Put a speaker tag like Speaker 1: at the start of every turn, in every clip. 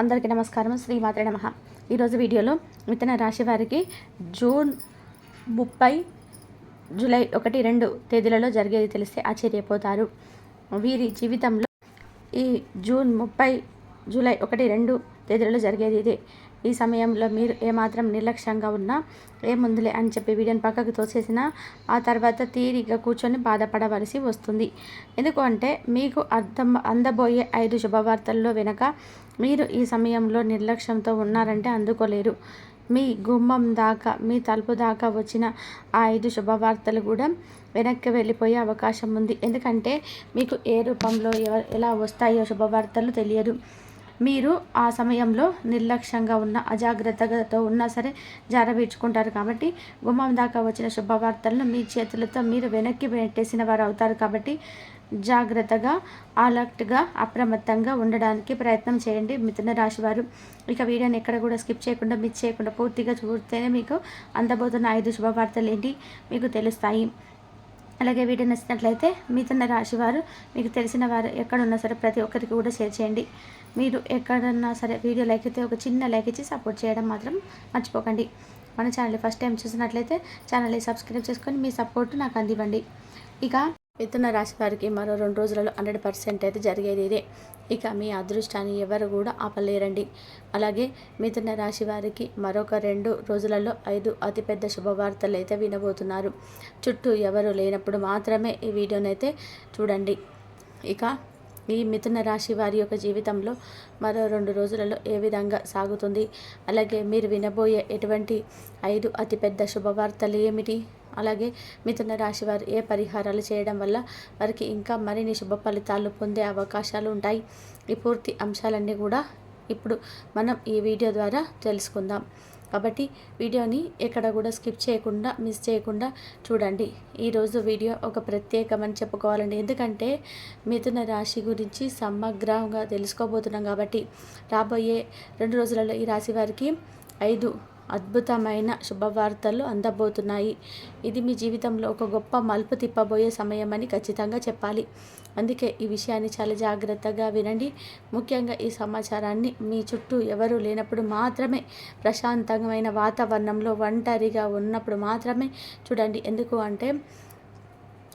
Speaker 1: అందరికీ నమస్కారం. శ్రీమాత్ర నమ. ఈరోజు వీడియోలో మిథున రాశి వారికి జూన్ ముప్పై జూలై ఒకటి రెండు తేదీలలో జరిగేది తెలిస్తే ఆశ్చర్యపోతారు. వీరి జీవితంలో ఈ జూన్ ముప్పై జూలై ఒకటి రెండు తేదీలలో జరిగేది ఇదే. ఈ సమయంలో మీరు ఏమాత్రం నిర్లక్ష్యంగా ఉన్నా ఏముందులే అని చెప్పి వీడియోని పక్కకు తోసేసిన ఆ తర్వాత తీరిగా కూర్చొని బాధపడవలసి వస్తుంది. ఎందుకు అంటే మీకు అర్థం అందబోయే ఐదు శుభవార్తల్లో వెనక మీరు ఈ సమయంలో నిర్లక్ష్యంతో ఉన్నారంటే అందుకోలేరు. మీ గుమ్మం దాకా మీ తలుపు దాకా వచ్చిన ఆ ఐదు శుభవార్తలు కూడా వెనక్కి వెళ్ళిపోయే అవకాశం ఉంది. ఎందుకంటే మీకు ఏ రూపంలో ఎలా వస్తాయో శుభవార్తలు తెలియదు. మీరు ఆ సమయంలో నిర్లక్ష్యంగా ఉన్న అజాగ్రత్తతో ఉన్నా సరే జారవీడ్చుకుంటారు కాబట్టి గుమ్మం దాకా వచ్చిన శుభవార్తలను మీ చేతులతో మీరు వెనక్కి పెట్టేసిన వారు అవుతారు కాబట్టి జాగ్రత్తగా అలర్ట్గా అప్రమత్తంగా ఉండడానికి ప్రయత్నం చేయండి మిథున రాశి వారు. ఇక వీడియోని ఎక్కడ కూడా స్కిప్ చేయకుండా మిస్ చేయకుండా పూర్తిగా చూస్తేనే మీకు అందబోతున్న ఐదు శుభవార్తలు ఏంటి మీకు తెలుస్తాయి. అలాగే వీడియో నచ్చినట్లయితే మిథున రాశి వారు మీకు తెలిసిన వారు ఎక్కడున్నా సరే ప్రతి ఒక్కరికి కూడా షేర్ చేయండి. మీరు ఎక్కడన్నా సరే వీడియో లైక్ అయితే ఒక చిన్న లైక్ ఇచ్చి సపోర్ట్ చేయడం మాత్రం మర్చిపోకండి. మన ఛానల్ ఫస్ట్ టైం చూసినట్లయితే ఛానల్ని సబ్స్క్రైబ్ చేసుకొని మీ సపోర్ట్ నాకు అందివ్వండి. ఇక మిథున రాశి వారికి మరో రెండు రోజులలో హండ్రెడ్ పర్సెంట్ అయితే జరిగేది ఇదే. ఇక మీ అదృష్టాన్ని ఎవరు కూడా ఆపలేరండి. అలాగే మిథున రాశి వారికి మరొక రెండు రోజులలో ఐదు అతిపెద్ద శుభవార్తలు అయితే వినబోతున్నారు. చుట్టూ ఎవరు లేనప్పుడు మాత్రమే ఈ వీడియోనైతే చూడండి. ఇక ఈ మిథున రాశి వారి యొక్క జీవితంలో మరో రెండు రోజులలో ఏ విధంగా సాగుతుంది? అలాగే మీరు వినబోయే ఎటువంటి ఐదు అతిపెద్ద శుభవార్తలు ఏమిటి? అలాగే మిథున రాశి వారు ఏ పరిహారాలు చేయడం వల్ల వారికి ఇంకా మరిన్ని శుభ ఫలితాలు పొందే అవకాశాలు ఉంటాయి? ఈ పూర్తి అంశాలన్నీ కూడా ఇప్పుడు మనం ఈ వీడియో ద్వారా తెలుసుకుందాం. కాబట్టి వీడియోని ఎక్కడ కూడా స్కిప్ చేయకుండా మిస్ చేయకుండా చూడండి. ఈరోజు వీడియో ఒక ప్రత్యేకమని చెప్పుకోవాలండి. ఎందుకంటే మిథున రాశి గురించి సమగ్రంగా తెలుసుకోబోతున్నాం కాబట్టి రాబోయే రెండు రోజులలో ఈ రాశి వారికి ఐదు అద్భుతమైన శుభవార్తలు అందబోతున్నాయి. ఇది మీ జీవితంలో ఒక గొప్ప మలుపు తిప్పబోయే సమయం అని ఖచ్చితంగా చెప్పాలి. అందుకే ఈ విషయాన్ని చాలా జాగ్రత్తగా వినండి. ముఖ్యంగా ఈ సమాచారాన్ని మీ చుట్టూ ఎవరు లేనప్పుడు మాత్రమే ప్రశాంతమైన వాతావరణంలో ఒంటరిగా ఉన్నప్పుడు మాత్రమే చూడండి. ఎందుకు అంటే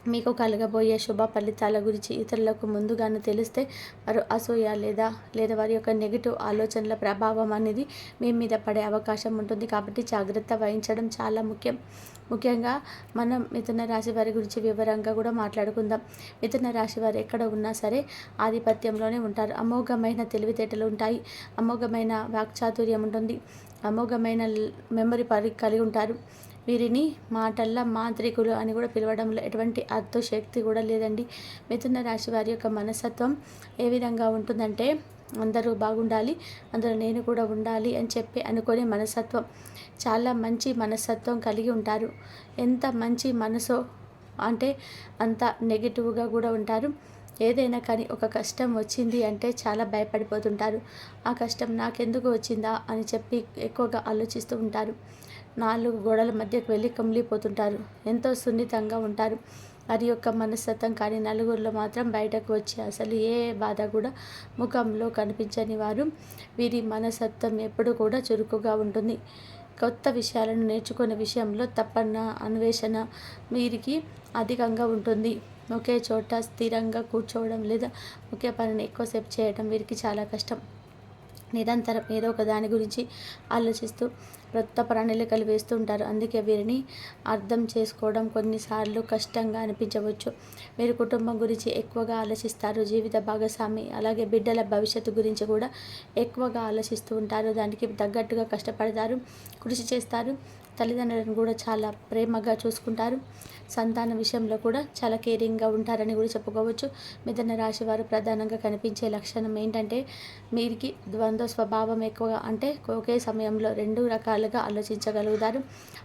Speaker 1: మీకు కలగబోయే శుభ ఫలితాల గురించి ఇతరులకు ముందుగానే తెలిస్తే వారు అసూయ లేదా లేదా వారి యొక్క నెగిటివ్ ఆలోచనల ప్రభావం అనేది మీ మీద పడే అవకాశం ఉంటుంది. కాబట్టి జాగ్రత్త వహించడం చాలా ముఖ్యం. ముఖ్యంగా మనం మిథున రాశి వారి గురించి వివరంగా కూడా మాట్లాడుకుందాం. మిథున రాశి వారు ఎక్కడ ఉన్నా సరే ఆధిపత్యంలోనే ఉంటారు. అమోఘమైన తెలివితేటలు ఉంటాయి. అమోఘమైన వాక్చాతుర్యం ఉంటుంది. అమోఘమైన మెమరీ పరి కలిగి ఉంటారు. వీరిని మాటల్లో మాంత్రికులు అని కూడా పిలవడంలో ఎటువంటి అర్థశక్తి కూడా లేదండి. మిథున రాశి వారి యొక్క మనస్తత్వం ఏ విధంగా ఉంటుందంటే అందరూ బాగుండాలి అందులో నేను కూడా ఉండాలి అని చెప్పి అనుకునే మనస్తత్వం. చాలా మంచి మనస్తత్వం కలిగి ఉంటారు. ఎంత మంచి మనసో అంటే అంత నెగిటివ్గా కూడా ఉంటారు. ఏదైనా కానీ ఒక కష్టం వచ్చింది అంటే చాలా భయపడిపోతుంటారు. ఆ కష్టం నాకెందుకు వచ్చిందా అని చెప్పి ఎక్కువగా ఆలోచిస్తూ ఉంటారు. నాలుగు గోడల మధ్యకు వెళ్ళి కమిలిపోతుంటారు. ఎంతో సున్నితంగా ఉంటారు. వారి యొక్క మనస్తత్వం కానీ నలుగురిలో మాత్రం బయటకు వచ్చి అసలు ఏ బాధ కూడా ముఖంలో కనిపించని వారు. వీరి మనస్తత్వం ఎప్పుడు కూడా చురుకుగా ఉంటుంది. కొత్త విషయాలను నేర్చుకునే విషయంలో తప్పన్న అన్వేషణ వీరికి అధికంగా ఉంటుంది. ఒకే చోట స్థిరంగా కూర్చోవడం లేదా ఒకే పనిని ఎక్కువసేపు చేయడం వీరికి చాలా కష్టం. నిరంతరం ఏదో ఒక దాని గురించి ఆలోచిస్తూ కొత్త ప్రణాళికలు వేస్తుంటారు అందుకే వీరిని అర్థం చేసుకోవడం కొన్నిసార్లు కష్టంగా అనిపించవచ్చు. మీరు కుటుంబం గురించి ఎక్కువగా ఆలోచిస్తారు. జీవిత భాగస్వామి అలాగే బిడ్డల భవిష్యత్తు గురించి కూడా ఎక్కువగా ఆలోచిస్తూ ఉంటారు. దానికి తగ్గట్టుగా కష్టపడతారు కృషి చేస్తారు. తల్లిదండ్రులను కూడా చాలా ప్రేమగా చూసుకుంటారు. సంతాన విషయంలో కూడా చాలా కేరింగ్గా ఉంటారని కూడా చెప్పుకోవచ్చు. మిథున రాశి వారు ప్రధానంగా కనిపించే లక్షణం ఏంటంటే మీరికి ద్వంద్వ స్వభావం ఎక్కువగా అంటే ఒకే సమయంలో రెండు రకాలుగా ఆలోచించగలుగుతారు.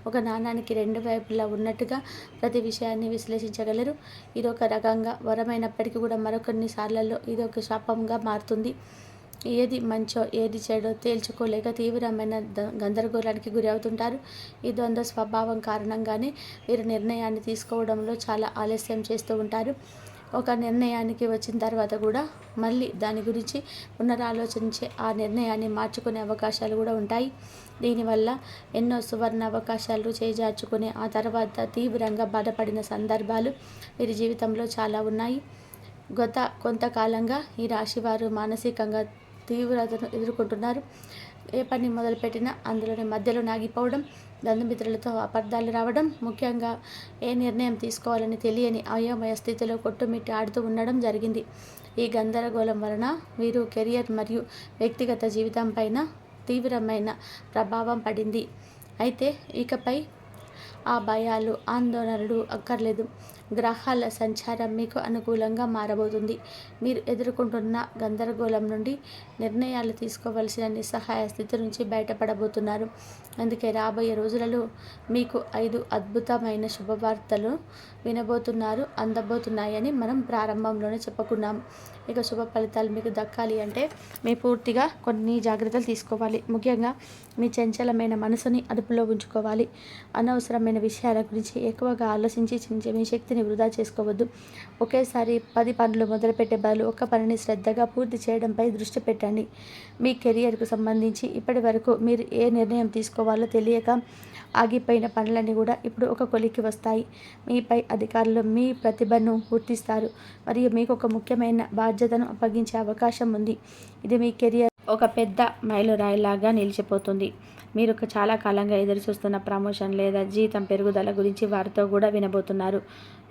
Speaker 1: ఒక నాణానికి రెండు వైపులా ఉన్నట్టుగా ప్రతి విషయాన్ని విశ్లేషించగలరు. ఇది ఒక రకంగా వరమైనప్పటికీ కూడా మరొకన్ని సార్లలో ఇది ఒక శాపంగా మారుతుంది. ఏది మంచో ఏది చెడో తేల్చుకోలేక తీవ్రమైన గందరగోళానికి గురి అవుతుంటారు ఈ ద్వంద్వ స్వభావం కారణంగానే వీరు నిర్ణయాన్ని తీసుకోవడంలో చాలా ఆలస్యం చేస్తూ ఉంటారు. ఒక నిర్ణయానికి వచ్చిన తర్వాత కూడా మళ్ళీ దాని గురించి పునరాలోచించే ఆ నిర్ణయాన్ని మార్చుకునే అవకాశాలు కూడా ఉంటాయి. దీనివల్ల ఎన్నో సువర్ణ అవకాశాలు చేజార్చుకునే ఆ తర్వాత తీవ్రంగా బాధపడిన సందర్భాలు వీరి జీవితంలో చాలా ఉన్నాయి. గత కొంతకాలంగా ఈ రాశివారు మానసికంగా తీవ్రతను ఎదుర్కొంటున్నారు. ఏ పని మొదలుపెట్టినా అందులోని మధ్యలో నాగిపోవడం బంధుమిత్రులతో అపార్థాలు రావడం ముఖ్యంగా ఏ నిర్ణయం తీసుకోవాలని తెలియని అయోమయ స్థితిలో కొట్టుమిట్టి ఆడుతూ ఉండడం జరిగింది. ఈ గందరగోళం వలన వీరు కెరియర్ మరియు వ్యక్తిగత జీవితం పైన తీవ్రమైన ప్రభావం పడింది. అయితే ఇకపై ఆ భయాలు ఆందోళనలు అక్కర్లేదు. గ్రహాల సంచారం మీకు అనుకూలంగా మారబోతుంది. మీరు ఎదుర్కొంటున్న గందరగోళం నుండి నిర్ణయాలు తీసుకోవలసిన నిస్సహాయ స్థితి నుంచి బయటపడబోతున్నారు. అందుకే రాబోయే రోజులలో మీకు ఐదు అద్భుతమైన శుభవార్తలు వినబోతున్నారు అందబోతున్నాయని మనం ప్రారంభంలోనే చెప్పుకున్నాం. ఇక శుభ ఫలితాలు మీకు దక్కాలి అంటే మీ పూర్తిగా కొన్ని జాగ్రత్తలు తీసుకోవాలి. ముఖ్యంగా మీ చంచలమైన మనసుని అదుపులో ఉంచుకోవాలి. అనవసరమైన విషయాల గురించి ఎక్కువగా ఆలోచించి చించే మీ శక్తిని వృధా చేసుకోవద్దు. ఒకేసారి పది పనులు మొదలుపెట్టే బదులు ఒక పనిని శ్రద్ధగా పూర్తి చేయడంపై దృష్టి పెట్టండి. మీ కెరియర్కు సంబంధించి ఇప్పటి వరకు మీరు ఏ నిర్ణయం తీసుకోవాలో తెలియక ఆగిపోయిన పనులన్నీ కూడా ఇప్పుడు ఒక కొలికి వస్తాయి. మీపై అధికారులు మీ ప్రతిభను గుర్తిస్తారు. మరియు మీకు ఒక ముఖ్యమైన బాధ్యతను అప్పగించే అవకాశం ఉంది. ఇది మీ కెరియర్ ఒక పెద్ద మైలురాయిలాగా నిలిచిపోతుంది. మీరు ఒక చాలా కాలంగా ఎదురు చూస్తున్న ప్రమోషన్ లేదా జీతం పెరుగుదల గురించి వారితో కూడా వినబోతున్నారు.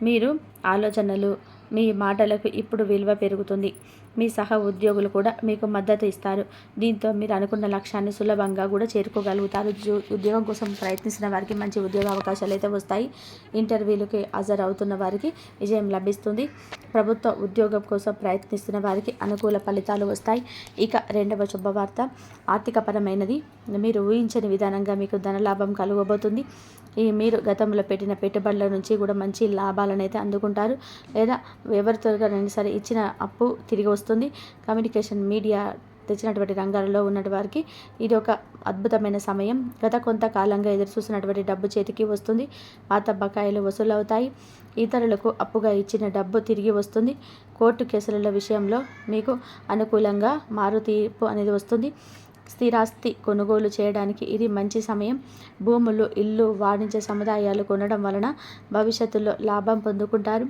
Speaker 1: మీరు ఆలోచనలు మీ మాటలకు ఇప్పుడు విలువ పెరుగుతుంది. మీ సహ ఉద్యోగులు కూడా మీకు మద్దతు ఇస్తారు. దీంతో మీరు అనుకున్న లక్ష్యాన్ని సులభంగా కూడా చేరుకోగలుగుతారు. ఉద్యోగం కోసం ప్రయత్నిస్తున్న వారికి మంచి ఉద్యోగ అవకాశాలు అయితే వస్తాయి. ఇంటర్వ్యూలకి హాజరవుతున్న వారికి విజయం లభిస్తుంది. ప్రభుత్వ ఉద్యోగం కోసం ప్రయత్నిస్తున్న వారికి అనుకూల ఫలితాలు వస్తాయి. ఇక రెండవ శుభవార్త. ఆర్థికపరమైనది. మీరు ఊహించని విధానంగా మీకు ధనలాభం కలుగబోతుంది. ఈ మీరు గతంలో పెట్టిన పెట్టుబడుల నుంచి కూడా మంచి లాభాలను అయితే అందుకుంటారు. లేదా ఎవరితో సరే ఇచ్చిన అప్పు తిరిగి వస్తుంది. వస్తుంది. కమ్యూనికేషన్ మీడియా తెచ్చినటువంటి రంగాలలో ఉన్నటి వారికి ఇది ఒక అద్భుతమైన సమయం. గత కొంతకాలంగా ఎదురు చూసినటువంటి డబ్బు చేతికి వస్తుంది. పాత బకాయిలు వసూలవుతాయి. ఇతరులకు అప్పుగా ఇచ్చిన డబ్బు తిరిగి వస్తుంది. కోర్టు కేసుల విషయంలో మీకు అనుకూలంగా మారు తీర్పు అనేది వస్తుంది. స్థిరాస్తి కొనుగోలు చేయడానికి ఇది మంచి సమయం. భూములు ఇల్లు వాణిజ్య సముదాయాలు కొనడం వలన భవిష్యత్తులో లాభం పొందుకుంటారు.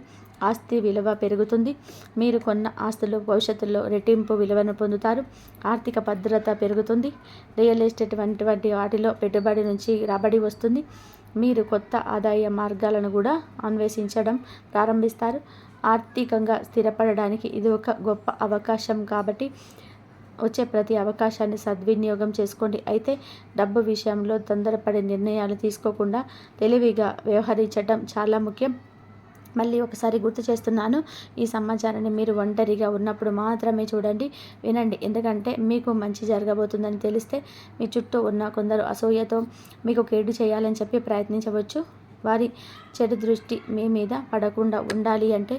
Speaker 1: ఆస్తి విలువ పెరుగుతుంది. మీరు కొన్న ఆస్తులు భవిష్యత్తులో రెట్టింపు విలువను పొందుతారు. ఆర్థిక భద్రత పెరుగుతుంది. రియల్ ఎస్టేట్ వంటి వాటిలో పెట్టుబడి నుంచి రాబడి వస్తుంది. మీరు కొత్త ఆదాయ మార్గాలను కూడా అన్వేషించడం ప్రారంభిస్తారు. ఆర్థికంగా స్థిరపడడానికి ఇది ఒక గొప్ప అవకాశం కాబట్టి వచ్చే ప్రతి అవకాశాన్ని సద్వినియోగం చేసుకోండి. అయితే డబ్బు విషయంలో తొందరపడే నిర్ణయాలు తీసుకోకుండా తెలివిగా వ్యవహరించడం చాలా ముఖ్యం. మళ్ళీ ఒకసారి గుర్తు చేస్తున్నాను ఈ సమాచారాన్ని మీరు ఒంటరిగా ఉన్నప్పుడు మాత్రమే చూడండి వినండి. ఎందుకంటే మీకు మంచి జరగబోతుందని తెలిస్తే మీ చుట్టూ ఉన్న కొందరు అసూయతో మీకు కేడు చేయాలని చెప్పి ప్రయత్నించవచ్చు. వారి చెడు దృష్టి మీ మీద పడకుండా ఉండాలి అంటే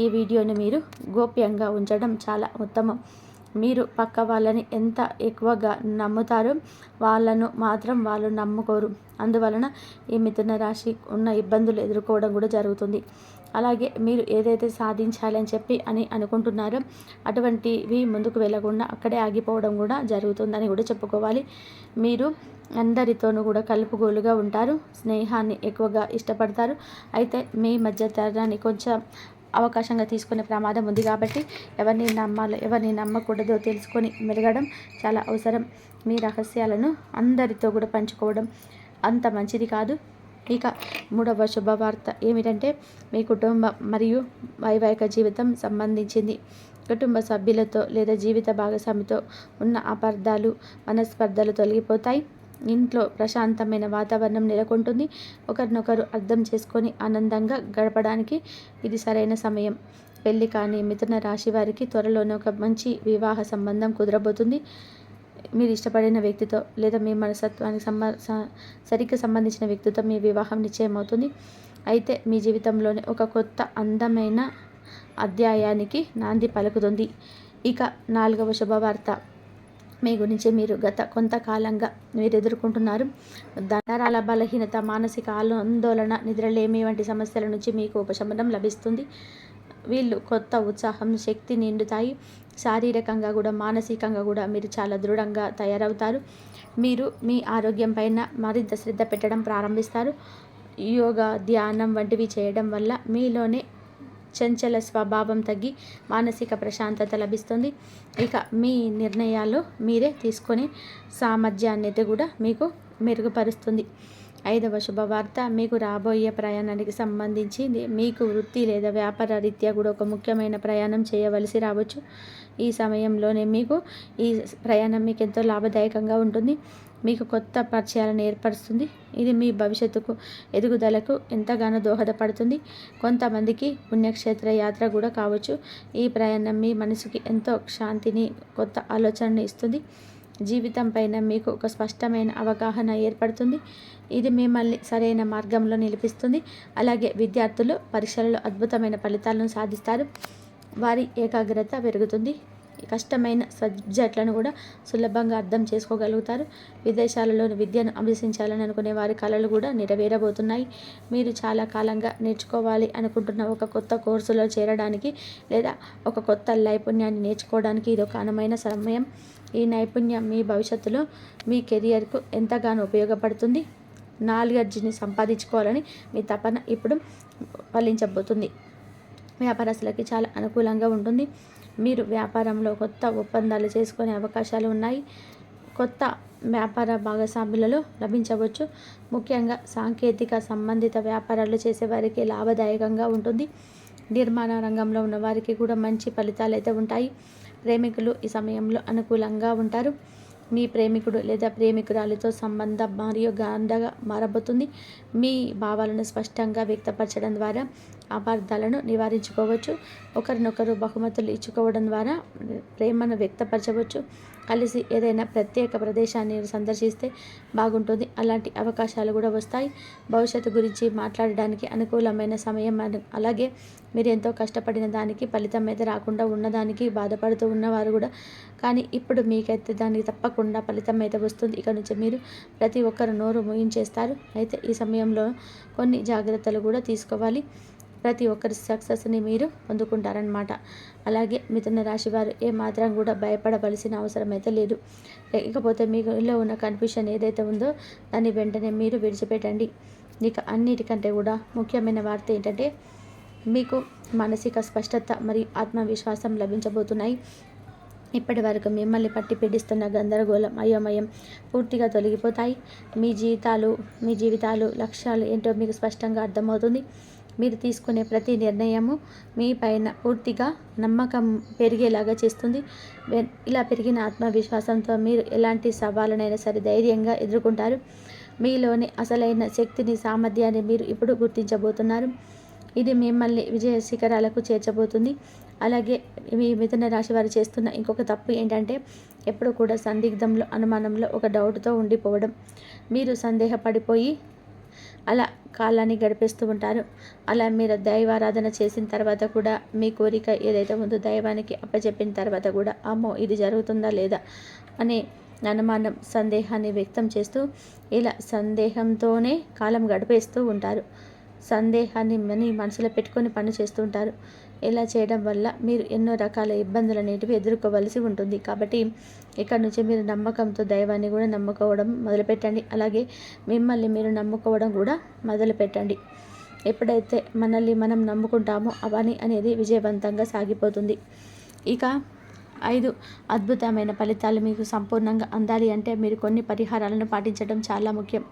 Speaker 1: ఈ వీడియోని మీరు గోప్యంగా ఉంచడం చాలా ఉత్తమం. మీరు పక్క వాళ్ళని ఎంత ఎక్కువగా నమ్ముతారో వాళ్ళను మాత్రం వాళ్ళు నమ్ముకోరు. అందువలన ఈ మిథున రాశి ఉన్న ఇబ్బందులు ఎదుర్కోవడం కూడా జరుగుతుంది. అలాగే మీరు ఏదైతే సాధించాలని చెప్పి అని అనుకుంటున్నారో అటువంటివి ముందుకు వెళ్ళకుండా అక్కడే ఆగిపోవడం కూడా జరుగుతుందని కూడా చెప్పుకోవాలి. మీరు అందరితోనూ కూడా కలుపుగోలుగా ఉంటారు స్నేహాన్ని ఎక్కువగా ఇష్టపడతారు. అయితే మీ మధ్య తరాన్ని కొంచెం అవకాశంగా తీసుకునే ప్రమాదం ఉంది కాబట్టి ఎవరిని నమ్మాలో ఎవరిని నమ్మకూడదో తెలుసుకొని మెలగడం చాలా అవసరం. మీ రహస్యాలను అందరితో కూడా పంచుకోవడం అంత మంచిది కాదు. ఇక మూడవ శుభవార్త ఏమిటంటే మీ కుటుంబం మరియు వైవాహిక జీవితం సంబంధించింది. కుటుంబ సభ్యులతో లేదా జీవిత భాగస్వామితో ఉన్న అపార్థాలు మనస్పర్ధలు తొలగిపోతాయి. ఇంట్లో ప్రశాంతమైన వాతావరణం నెలకొంటుంది. ఒకరినొకరు అర్థం చేసుకొని ఆనందంగా గడపడానికి ఇది సరైన సమయం. పెళ్ళి కానీ మిథున రాశి వారికి త్వరలోనే ఒక మంచి వివాహ సంబంధం కుదరబోతుంది. మీరు ఇష్టపడిన వ్యక్తితో లేదా మీ మనస్తత్వానికి సంబ సరిగ్గా సంబంధించిన వ్యక్తితో మీ వివాహం నిశ్చయం అవుతుంది అయితే మీ జీవితంలోనే ఒక కొత్త అందమైన అధ్యాయానికి నాంది పలుకుతుంది. ఇక నాలుగవ శుభవార్త. మీ గురించి మీరు గత కొంతకాలంగా మీరు ఎదుర్కొంటున్నారు. ధనరాల బలహీనత మానసిక ఆందోళన నిద్రలేమి వంటి సమస్యల నుంచి మీకు ఉపశమనం లభిస్తుంది. వీళ్ళు కొత్త ఉత్సాహం శక్తి నిండుతాయి. శారీరకంగా కూడా మానసికంగా కూడా మీరు చాలా దృఢంగా తయారవుతారు. మీరు మీ ఆరోగ్యం పైన మరింత శ్రద్ధ పెట్టడం ప్రారంభిస్తారు. యోగా ధ్యానం వంటివి చేయడం వల్ల మీలోనే చంచల స్వభావం తగ్గి మానసిక ప్రశాంతత లభిస్తుంది. ఇక మీ నిర్ణయాలు మీరే తీసుకొని సామర్థ్యాన్ని కూడా మీకు మెరుగుపరుస్తుంది. ఐదవ శుభవార్త మీకు రాబోయే ప్రయాణానికి సంబంధించి మీకు వృత్తి లేదా వ్యాపార రీత్యా కూడా ఒక ముఖ్యమైన ప్రయాణం చేయవలసి రావచ్చు. ఈ సమయంలోనే మీకు ఈ ప్రయాణం మీకు ఎంతో లాభదాయకంగా ఉంటుంది. మీకు కొత్త పరిచయాలను ఏర్పరుస్తుంది. ఇది మీ భవిష్యత్తుకు ఎదుగుదలకు ఎంతగానో దోహదపడుతుంది. కొంతమందికి పుణ్యక్షేత్ర యాత్ర కూడా కావచ్చు. ఈ ప్రయాణం మీ మనసుకి ఎంతో శాంతిని కొత్త ఆలోచనని ఇస్తుంది. జీవితం పైన మీకు ఒక స్పష్టమైన అవగాహన ఏర్పడుతుంది. ఇది మిమ్మల్ని సరైన మార్గంలో నిలిపిస్తుంది. అలాగే విద్యార్థులు పరీక్షలలో అద్భుతమైన ఫలితాలను సాధిస్తారు. వారి ఏకాగ్రత పెరుగుతుంది. కష్టమైన సబ్జెక్టులను కూడా సులభంగా అర్థం చేసుకోగలుగుతారు. విదేశాలలోని విద్యను అభ్యసించాలని అనుకునే వారి కళలు కూడా నెరవేరబోతున్నాయి. మీరు చాలా కాలంగా నేర్చుకోవాలి అనుకుంటున్న ఒక కొత్త కోర్సులో చేరడానికి లేదా ఒక కొత్త నైపుణ్యాన్ని నేర్చుకోవడానికి ఇది ఒక అనుమైన సమయం. ఈ నైపుణ్యం మీ భవిష్యత్తులో మీ కెరియర్కు ఎంతగానో ఉపయోగపడుతుంది. నాలెడ్జ్ని సంపాదించుకోవాలని మీ తపన ఇప్పుడు ఫలించబోతుంది. వ్యాపారస్తులకి చాలా అనుకూలంగా ఉంటుంది. మీరు వ్యాపారంలో కొత్త ఒప్పందాలు చేసుకునే అవకాశాలు ఉన్నాయి. కొత్త వ్యాపార భాగస్వాములలో లభించవచ్చు. ముఖ్యంగా సాంకేతిక సంబంధిత వ్యాపారాలు చేసేవారికి లాభదాయకంగా ఉంటుంది. నిర్మాణ రంగంలో ఉన్నవారికి కూడా మంచి ఫలితాలు అయితే ఉంటాయి. ప్రేమికులు ఈ సమయంలో అనుకూలంగా ఉంటారు. మీ ప్రేమికుడు లేదా ప్రేమికురాలితో సంబంధం మరియు గాంధగా మారబోతుంది. మీ భావాలను స్పష్టంగా వ్యక్తపరచడం ద్వారా అపార్థాలను నివారించుకోవచ్చు. ఒకరినొకరు బహుమతులు ఇచ్చుకోవడం ద్వారా ప్రేమను వ్యక్తపరచవచ్చు. కలిసి ఏదైనా ప్రత్యేక ప్రదేశాన్ని సందర్శిస్తే బాగుంటుంది. అలాంటి అవకాశాలు కూడా వస్తాయి. భవిష్యత్తు గురించి మాట్లాడడానికి అనుకూలమైన సమయం అలాగే మీరు ఎంతో కష్టపడిన దానికి ఫలితం అయితే రాకుండా ఉన్నదానికి బాధపడుతూ ఉన్నవారు కూడా కానీ ఇప్పుడు మీకైతే దానికి తప్పకుండా ఫలితం అయితే వస్తుంది. ఇక నుంచి మీరు ప్రతి ఒక్కరు నోరు ముయించేస్తారు. అయితే ఈ సమయంలో కొన్ని జాగ్రత్తలు కూడా తీసుకోవాలి. ప్రతి ఒక్కరి సక్సెస్ని మీరు పొందుకుంటారనమాట అలాగే మిథున రాశి వారు ఏమాత్రం కూడా భయపడవలసిన అవసరం అయితే లేదు. లేకపోతే మీలో ఉన్న కన్ఫ్యూషన్ ఏదైతే ఉందో దాన్ని వెంటనే మీరు విడిచిపెట్టండి. ఇక అన్నిటికంటే కూడా ముఖ్యమైన వార్త ఏంటంటే మీకు మానసిక స్పష్టత మరియు ఆత్మవిశ్వాసం లభించబోతున్నాయి. ఇప్పటి వరకు మిమ్మల్ని పట్టి పీడిస్తున్న గందరగోళం అయోమయం పూర్తిగా తొలగిపోతాయి. మీ జీవితాలు మీ జీవితాలు లక్ష్యాలు ఏంటో మీకు స్పష్టంగా అర్థమవుతుంది. మీరు తీసుకునే ప్రతి నిర్ణయము మీ పైన పూర్తిగా నమ్మకం పెరిగేలాగా చేస్తుంది. ఇలా పెరిగిన ఆత్మవిశ్వాసంతో మీరు ఎలాంటి సవాళ్ళనైనా సరే ధైర్యంగా ఎదుర్కొంటారు. మీలోని అసలైన శక్తిని సామర్థ్యాన్ని మీరు ఇప్పుడు గుర్తించబోతున్నారు. ఇది మిమ్మల్ని విజయ శిఖరాలకు చేర్చబోతుంది. అలాగే మీ మిథున రాశి వారు చేస్తున్న ఇంకొక తప్పు ఏంటంటే ఎప్పుడు కూడా సందిగ్ధంలో అనుమానంలో ఒక డౌట్తో ఉండిపోవడం. మీరు సందేహపడిపోయి అలా కాలాన్ని గడిపేస్తూ ఉంటారు. అలా మీరు దైవారాధన చేసిన తర్వాత కూడా మీ కోరిక ఏదైతే ఉందో దైవానికి అప్పచెప్పిన తర్వాత కూడా అమ్మో ఇది జరుగుతుందా లేదా అనే అనుమానం సందేహాన్ని వ్యక్తం చేస్తూ ఇలా సందేహంతోనే కాలం గడిపేస్తూ ఉంటారు. సందేహాన్ని మని మనసులో పెట్టుకొని పని చేస్తూ ఉంటారు ఇలా చేయడం వల్ల మీరు ఎన్నో రకాల ఇబ్బందులు అనేటివి ఎదుర్కోవలసి ఉంటుంది. కాబట్టి ఇక్కడ నుంచి మీరు నమ్మకంతో దైవాన్ని కూడా నమ్ముకోవడం మొదలుపెట్టండి. అలాగే మిమ్మల్ని మీరు నమ్ముకోవడం కూడా మొదలుపెట్టండి. ఎప్పుడైతే మనల్ని మనం నమ్ముకుంటామో అవని అనేది విజయవంతంగా సాగిపోతుంది. ఇక ఐదు. అద్భుతమైన ఫలితాలు మీకు సంపూర్ణంగా అందాలి అంటే మీరు కొన్ని పరిహారాలను పాటించడం చాలా ముఖ్యం.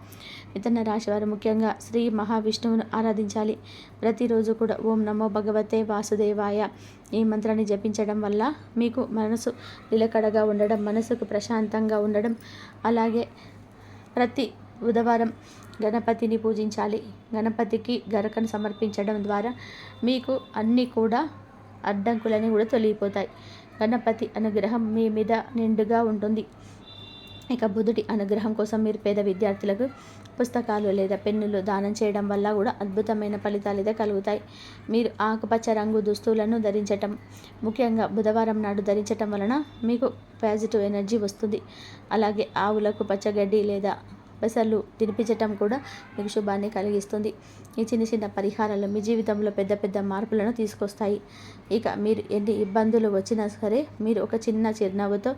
Speaker 1: మిథున రాశి వారు ముఖ్యంగా శ్రీ మహావిష్ణువును ఆరాధించాలి. ప్రతిరోజు కూడా ఓం నమో భగవతే వాసుదేవాయ ఈ మంత్రాన్ని జపించడం వల్ల మీకు మనసు నిలకడగా ఉండడం మనసుకు ప్రశాంతంగా ఉండడం అలాగే ప్రతి బుధవారం గణపతిని పూజించాలి. గణపతికి గరకను సమర్పించడం ద్వారా మీకు అన్నీ కూడా అడ్డంకులని కూడా తొలగిపోతాయి. గణపతి అనుగ్రహం మీ మీద నిండుగా ఉంటుంది. ఇక బుధుడి అనుగ్రహం కోసం మీరు పేద విద్యార్థులకు పుస్తకాలు లేదా పెన్నులు దానం చేయడం వల్ల కూడా అద్భుతమైన ఫలితాలు అయితే కలుగుతాయి. మీరు ఆకుపచ్చ రంగు దుస్తువులను ధరించటం ముఖ్యంగా బుధవారం నాడు ధరించటం వలన మీకు పాజిటివ్ ఎనర్జీ వస్తుంది. అలాగే ఆవులకు పచ్చగడ్డి లేదా పెసలు తినిపించటం కూడా మీకు శుభాన్ని కలిగిస్తుంది. ఈ చిన్న చిన్న పరిహారాలు మీ జీవితంలో పెద్ద పెద్ద మార్పులను తీసుకొస్తాయి. ఇక మీరు ఎన్ని ఇబ్బందులు వచ్చినా సరే మీరు ఒక చిన్న చిరునవ్వుతో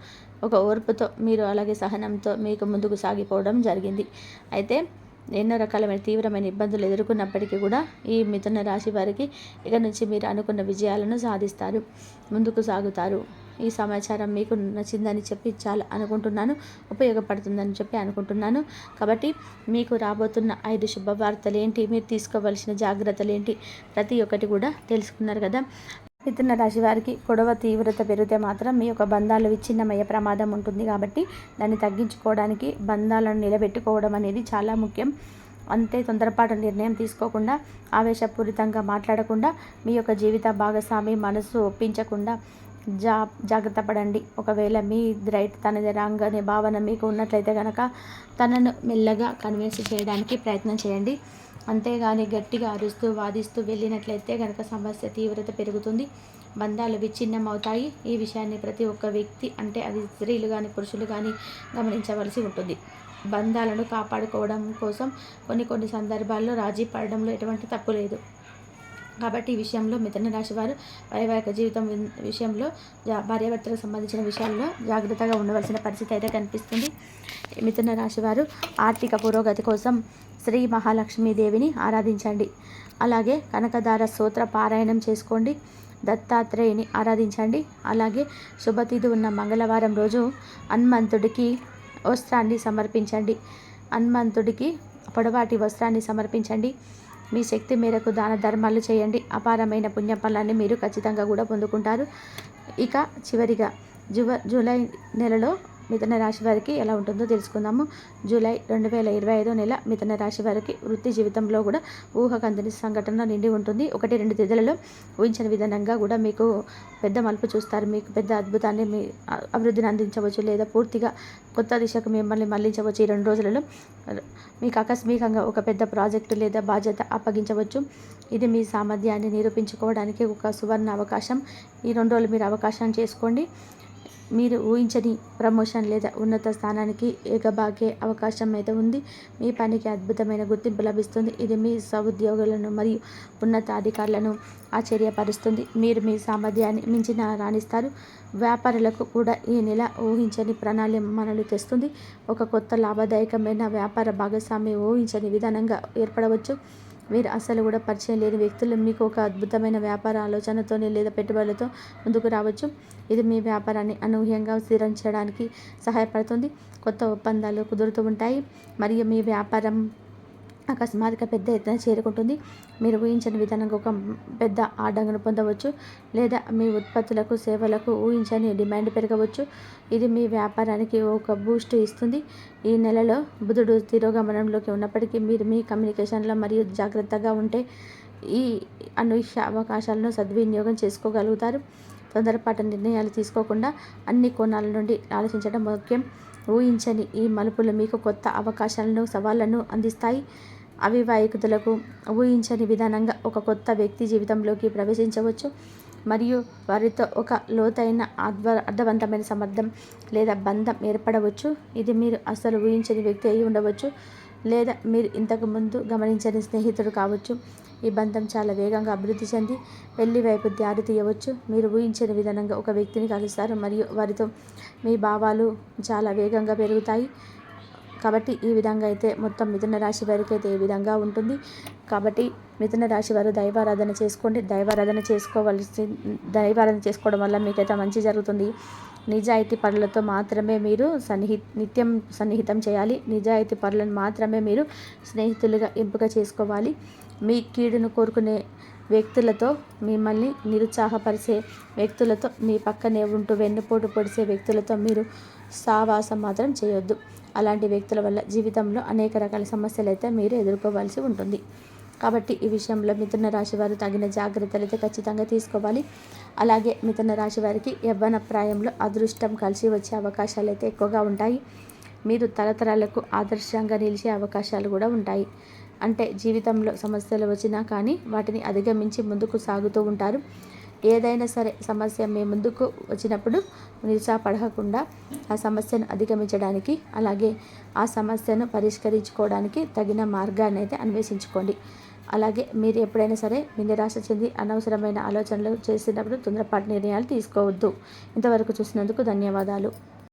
Speaker 1: ఒక ఓర్పుతో మీరు అలాగే సహనంతో మీకు ముందుకు సాగిపోవడం జరిగింది. అయితే ఎన్నో రకాలమైన తీవ్రమైన ఇబ్బందులు ఎదుర్కొన్నప్పటికీ కూడా ఈ మిథున రాశి వారికి ఇక నుంచి మీరు అనుకున్న విజయాలను సాధిస్తారు ముందుకు సాగుతారు. ఈ సమాచారం మీకు నచ్చిందని చెప్పి చాలా అనుకుంటున్నాను ఉపయోగపడుతుందని చెప్పి అనుకుంటున్నాను. కాబట్టి మీకు రాబోతున్న ఐదు శుభవార్తలు ఏంటి? మీరు తీసుకోవలసిన జాగ్రత్తలు ఏంటి? ప్రతి ఒక్కటి కూడా తెలుసుకున్నారు కదా. మిథున రాశి వారికి గొడవ తీవ్రత పెరిగితే మాత్రం మీ యొక్క బంధాలు విచ్ఛిన్నమయ్యే ప్రమాదం ఉంటుంది. కాబట్టి దాన్ని తగ్గించుకోవడానికి బంధాలను నిలబెట్టుకోవడం అనేది చాలా ముఖ్యం. అంతే తొందరపాటు నిర్ణయం తీసుకోకుండా ఆవేశపూరితంగా మాట్లాడకుండా మీ యొక్క జీవిత భాగస్వామి మనసు ఒప్పించకుండా జా జాగ్రత్త పడండి ఒకవేళ మీ రైట్ తనది రాంగ్ అనే భావన మీకు ఉన్నట్లయితే కనుక తనను మెల్లగా కన్విన్స్ చేయడానికి ప్రయత్నం చేయండి. అంతేగాని గట్టిగా అరుస్తూ వాదిస్తూ వెళ్ళినట్లయితే కనుక సమస్య తీవ్రత పెరుగుతుంది. బంధాలు విచ్ఛిన్నం అవుతాయి ఈ విషయాన్ని ప్రతి ఒక్క వ్యక్తి అంటే అది స్త్రీలు కానీ పురుషులు కానీ గమనించవలసి ఉంటుంది. బంధాలను కాపాడుకోవడం కోసం కొన్ని కొన్ని సందర్భాల్లో రాజీ పడడంలో ఎటువంటి తప్పు లేదు. కాబట్టి ఈ విషయంలో మిథున రాశి వారు వైవాహిక జీవితం విషయంలో భార్యాభర్తలకు సంబంధించిన విషయాల్లో జాగ్రత్తగా ఉండవలసిన పరిస్థితి అయితే కనిపిస్తుంది. మిథున రాశి వారు ఆర్థిక పురోగతి కోసం శ్రీ మహాలక్ష్మీదేవిని ఆరాధించండి. అలాగే కనకదార సూత్ర పారాయణం చేసుకోండి. దత్తాత్రేయుని ఆరాధించండి. అలాగే శుభతిథి ఉన్న మంగళవారం రోజు హనుమంతుడికి వస్త్రాన్ని సమర్పించండి. హనుమంతుడికి పొడవాటి వస్త్రాన్ని సమర్పించండి. మీ శక్తి మేరకు దాన ధర్మాలు చేయండి. అపారమైన పుణ్యఫలాన్ని మీరు ఖచ్చితంగా కూడా పొందుకుంటారు. ఇక చివరిగా జువ జూలై నెలలో మిథున రాశి వారికి ఎలా ఉంటుందో తెలుసుకుందాము. జూలై రెండు వేల ఇరవై ఐదో నెల మిథున రాశి వారికి వృత్తి జీవితంలో కూడా ఊహకందని సంఘటన నిండి ఉంటుంది. ఒకటి రెండు తిథులలో ఊహించని విధానంగా కూడా మీకు పెద్ద మలుపు చూస్తారు. మీకు పెద్ద అద్భుతాన్ని మీ అభివృద్ధిని అందించవచ్చు లేదా పూర్తిగా కొత్త దిశకు మిమ్మల్ని మళ్ళించవచ్చు ఈ రెండు రోజులలో. మీకు ఆకస్మికంగా ఒక పెద్ద ప్రాజెక్టు లేదా బాధ్యత అప్పగించవచ్చు. ఇది మీ సామర్థ్యాన్ని నిరూపించుకోవడానికి ఒక సువర్ణ అవకాశం. ఈ రెండు రోజులు మీరు అవకాశం చేసుకోండి. మీరు ఊహించని ప్రమోషన్ లేదా ఉన్నత స్థానానికి ఏకబాకే అవకాశం అయితే ఉంది. మీ పనికి అద్భుతమైన గుర్తింపు లభిస్తుంది. ఇది మీ సహోద్యోగులను మరియు ఉన్నతాధికారులను ఆశ్చర్యపరుస్తుంది. మీరు మీ సామర్థ్యాన్ని మించిన రాణిస్తారు. వ్యాపారులకు కూడా ఈ నెల ఊహించని మనలు తెస్తుంది. ఒక కొత్త లాభదాయకమైన వ్యాపార భాగస్వామి ఊహించని విధానంగా ఏర్పడవచ్చు. మీరు అసలు కూడా పరిచయం లేని వ్యక్తులు మీకు ఒక అద్భుతమైన వ్యాపార ఆలోచనతో లేదా పెట్టుబడులతో ముందుకు రావచ్చు. ఇది మీ వ్యాపారాన్ని అనూహ్యంగా స్థిరించడానికి సహాయపడుతుంది. కొత్త ఒప్పందాలు కుదురుతూ ఉంటాయి. మరియు మీ వ్యాపారం అకస్మాత్తుగా పెద్ద ఎత్తున చేరుకుంటుంది. మీరు ఊహించని విధానంగా ఒక పెద్ద ఆడంగను పొందవచ్చు లేదా మీ ఉత్పత్తులకు సేవలకు ఊహించని డిమాండ్ పెరగవచ్చు. ఇది మీ వ్యాపారానికి ఒక బూస్ట్ ఇస్తుంది. ఈ నెలలో బుధుడు తిరోగమనంలోకి ఉన్నప్పటికీ మీరు మీ కమ్యూనికేషన్లో మరియు జాగ్రత్తగా ఉంటే ఈ అనూహ్య అవకాశాలను సద్వినియోగం చేసుకోగలుగుతారు. తొందరపాటు నిర్ణయాలు తీసుకోకుండా అన్ని కోణాల నుండి ఆలోచించడం ముఖ్యం. ఊహించని ఈ మలుపులు మీకు కొత్త అవకాశాలను సవాళ్ళను అందిస్తాయి. అవివాహికులకు ఊహించని విధానంగా ఒక కొత్త వ్యక్తి జీవితంలోకి ప్రవేశించవచ్చు. మరియు వారితో ఒక లోతైన అర్థ అర్థవంతమైన సమర్థం లేదా బంధం ఏర్పడవచ్చు. ఇది మీరు అసలు ఊహించని వ్యక్తి అయి ఉండవచ్చు. లేదా మీరు ఇంతకుముందు గమనించని స్నేహితుడు కావచ్చు. ఈ బంధం చాలా వేగంగా అభివృద్ధి చెంది పెళ్ళి వైపు దారి తీయవచ్చు. మీరు ఊహించని విధానంగా ఒక వ్యక్తిని కలుస్తారు. మరియు వారితో మీ భావాలు చాలా వేగంగా పెరుగుతాయి. కాబట్టి ఈ విధంగా అయితే మొత్తం మిథున రాశి వారికి అయితే ఈ విధంగా ఉంటుంది. కాబట్టి మిథున రాశి వారు దైవారాధన చేసుకోండి. దైవారాధన చేసుకోవలసి దైవారాధన చేసుకోవడం వల్ల మీకైతే మంచి జరుగుతుంది. నిజాయితీ పనులతో మాత్రమే మీరు సన్నిహి నిత్యం సన్నిహితం చేయాలి. నిజాయితీ పనులను మాత్రమే మీరు స్నేహితులుగా ఎంపిక చేసుకోవాలి. మీ కీడును కోరుకునే వ్యక్తులతో మిమ్మల్ని నిరుత్సాహపరిచే వ్యక్తులతో మీ పక్కనే ఉంటూ వెన్నుపోటు పొడిసే వ్యక్తులతో మీరు సావాసం మాత్రం చేయొద్దు. అలాంటి వ్యక్తుల వల్ల జీవితంలో అనేక రకాల సమస్యలు అయితే మీరు ఎదుర్కోవాల్సి ఉంటుంది. కాబట్టి ఈ విషయంలో మిథున రాశి వారు తగిన జాగ్రత్తలు అయితే ఖచ్చితంగా తీసుకోవాలి. అలాగే మిథున రాశి వారికి యవ్వన ప్రాయంలో అదృష్టం కలిసి వచ్చే అవకాశాలు అయితే ఎక్కువగా ఉంటాయి. మీరు తరతరాలకు ఆదర్శంగా నిలిచే అవకాశాలు కూడా ఉంటాయి. అంటే జీవితంలో సమస్యలు వచ్చినా కానీ వాటిని అధిగమించి ముందుకు సాగుతూ ఉంటారు. ఏదైనా సరే సమస్య మీ ముందుకు వచ్చినప్పుడు నిరుత్సాహపడకుండా ఆ సమస్యను అధిగమించడానికి అలాగే ఆ సమస్యను పరిష్కరించుకోవడానికి తగిన మార్గాన్ని అయితే అన్వేషించుకోండి. అలాగే మీరు ఎప్పుడైనా సరే మీ నిరాశ చెంది అనవసరమైన ఆలోచనలు చేసినప్పుడు తొందరపాటు నిర్ణయాలు తీసుకోవద్దు. ఇంతవరకు చూసినందుకు ధన్యవాదాలు.